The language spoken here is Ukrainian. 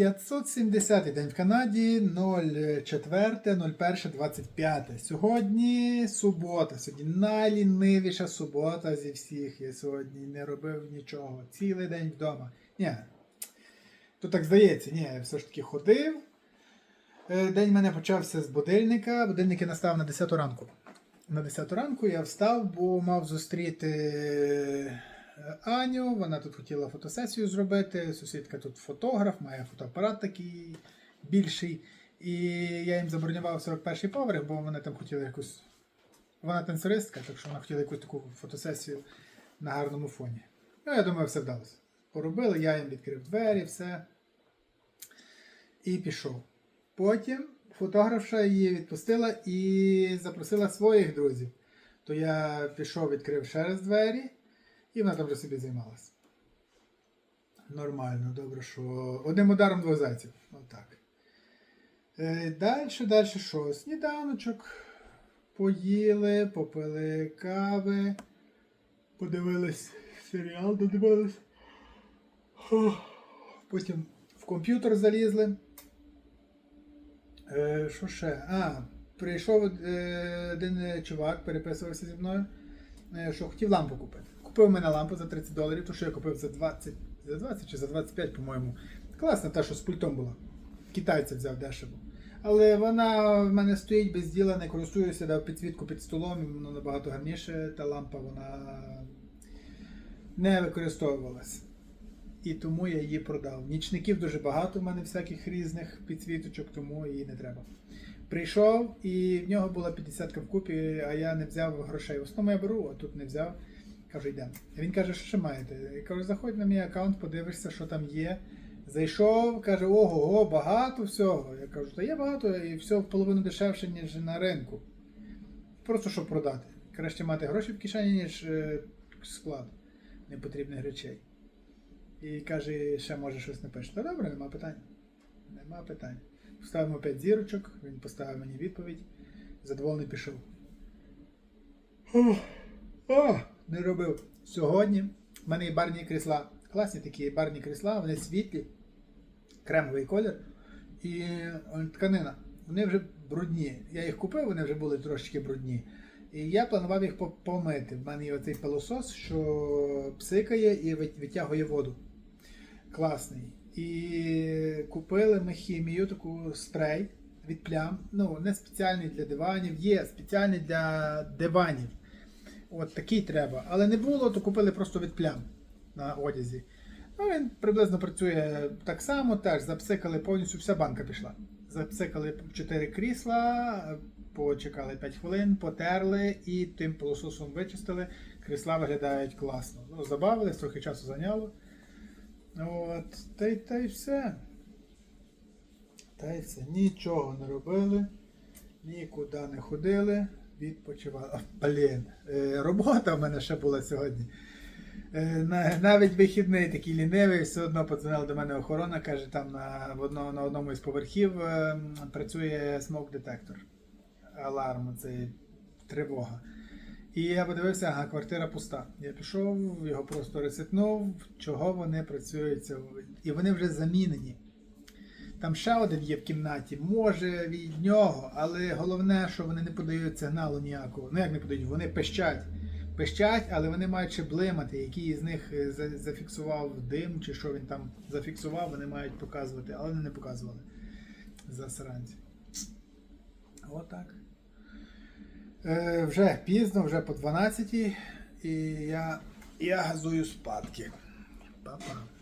570 день в Канаді 04.01.25. Сьогодні субота. Сьогодні найлінивіша субота зі всіх. Я сьогодні не робив нічого. Цілий день вдома. Ні. То так здається, ні, я все ж таки ходив. Е, День в мене почався з будильника. Будильник я настав на 10 ранку. На 10 ранку я встав, бо мав зустріти Аню. Вона тут хотіла фотосесію зробити. Сусідка тут фотограф, має фотоапарат такий більший. І я їм забронював 41-й поверх, бо вони там хотіли якусь. Вона танцюристка, так що вона хотіла якусь таку фотосесію на гарному фоні. Ну, я думаю, все вдалося. Поробили, я їм відкрив двері, все. І пішов. Потім фотографша її відпустила і запросила своїх друзів. То я пішов, відкрив ще раз двері, і вона там вже собі займалася. Нормально, добре, що одним ударом двох зайців. Отак. Е, далі, далі що? Сніданочок. Поїли, попили кави, подивились серіал, додивились. Потім в комп'ютер залізли. Е, що ще? А, прийшов е, один чувак, переписувався зі мною, що хотів лампу купити. Купив мене лампу за 30 доларів, ту, що я купив за 20, за 20 чи за 25, по-моєму. Класна та, що з пультом була. Китайця взяв дешево. Але вона в мене стоїть без діла, не користуюся, дав підсвітку під столом, воно набагато гарніше. Та лампа вона не використовувалась. І тому я її продав. Нічників дуже багато в мене всяких різних підсвіточок, тому її не треба. Прийшов і в нього була 50 в купі, а я не взяв грошей. В основному я беру, а тут не взяв. Кажу, йдемо. Він каже, що ще маєте? Я кажу, заходь на мій аккаунт, подивишся, що там є. Зайшов, каже, ого, багато всього. Я кажу, та є багато і все в половину дешевше, ніж на ринку. Просто щоб продати. Краще мати гроші в кишені, ніж е, склад непотрібних речей. І каже, ще може щось напише. Та добре, нема питань. Нема питань. Поставимо 5 зірочок, він поставив мені відповідь. Задоволений пішов. О, не робив. Сьогодні в мене є барні крісла. Класні такі барні крісла, вони світлі, кремовий колір і тканина. Вони вже брудні. Я їх купив, вони вже були трошечки брудні. І я планував їх помити. В мене є оцей пилосос, що псикає і витягує воду. Класний. І купили ми хімію, таку спрей від плям. Ну, не спеціальний для диванів, є спеціальний для диванів. От такий треба. Але не було, то купили просто від плям на одязі. Ну, він приблизно працює так само, теж запсикали повністю, вся банка пішла. Запсикали 4 крісла, почекали 5 хвилин, потерли і тим пилососом вичистили. Крісла виглядають класно. Ну, забавились, трохи часу зайняло. От, та й, та й все. Та й все. Нічого не робили, нікуди не ходили, відпочивали. А, Блін, е, робота в мене ще була сьогодні. Е, навіть вихідний такий лінивий, все одно подзвонила до мене охорона, каже, там на, в одно, на одному із поверхів е, працює смок детектор. Аларм, це тривога. І я подивився, ага, квартира пуста. Я пішов, його просто ресетнув, чого вони працюють. І вони вже замінені. Там ще один є в кімнаті, може від нього, але головне, що вони не подають сигналу ніякого. Ну як не подають, вони пищать. Пищать, але вони мають ще блимати, який з них е, зафіксував дим, чи що він там зафіксував, вони мають показувати, але вони не показували. Засранці. Отак. Е, вже пізно, вже по 12 і я, я газую спадки. Па-па.